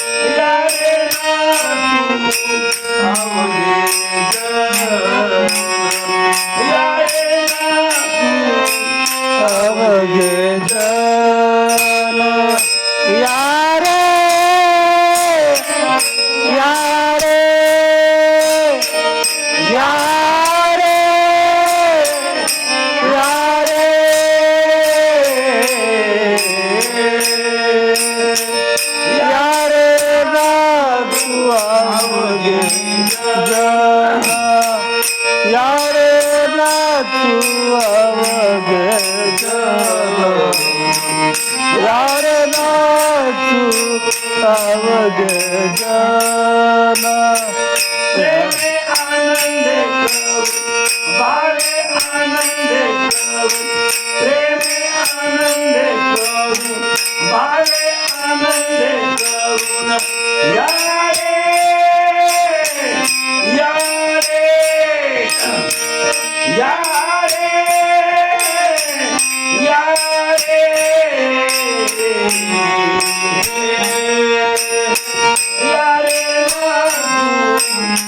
Hallelujah.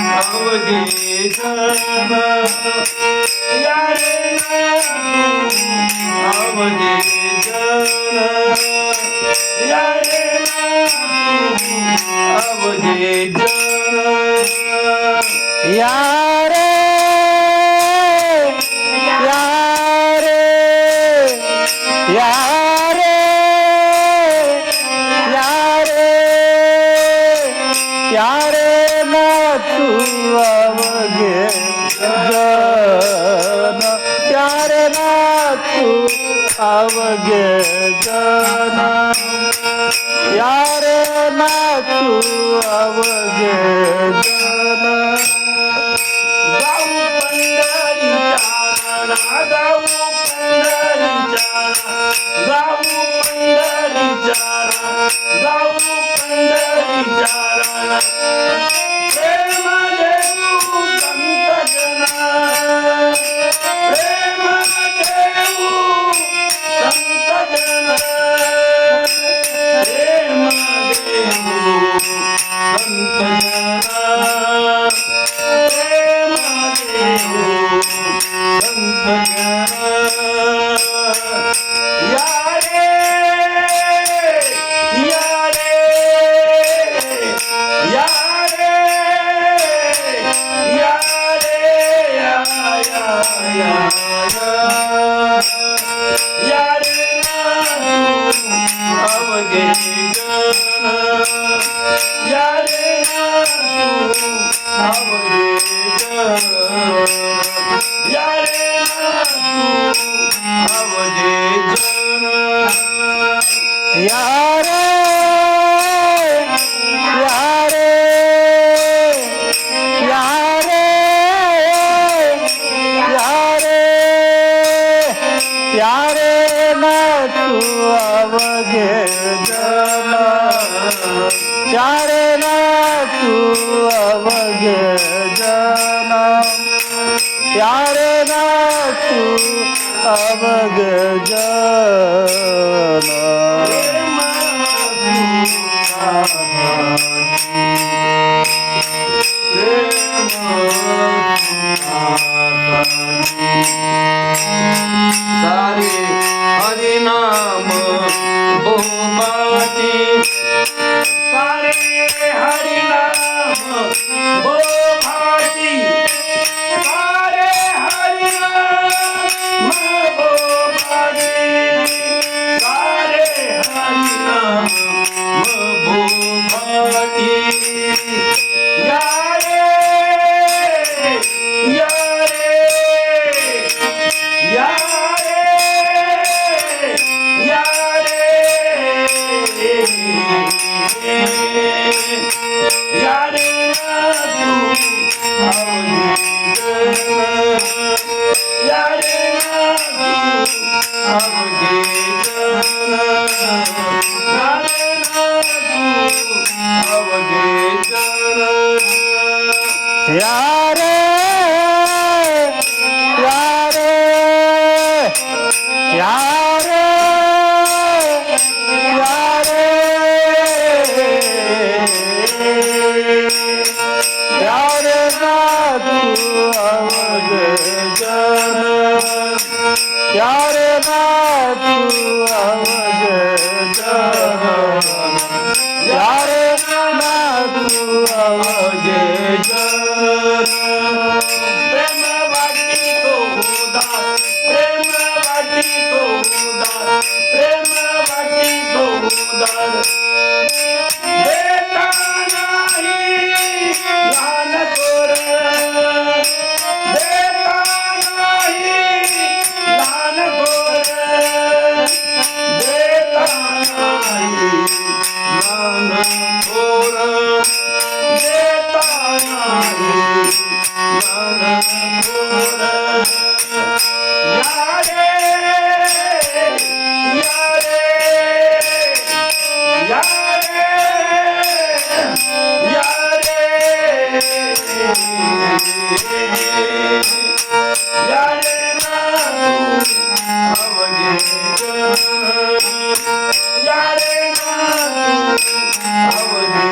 अवघे जन्म यारे अवघे जन्म या ಯಾರೇ ಮಾತು ಅವಗೆ Thank you. प्यार ना तू अवग जा प्रेम प्रेमबाजी गोद प्रेमबाजी गोद प्रेमबाजी गोदारी Our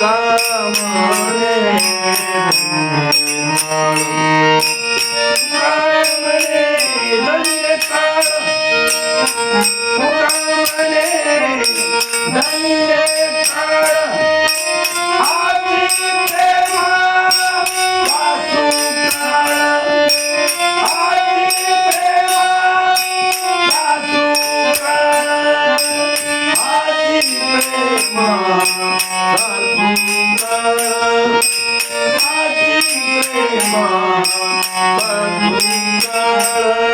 કામ Thank you.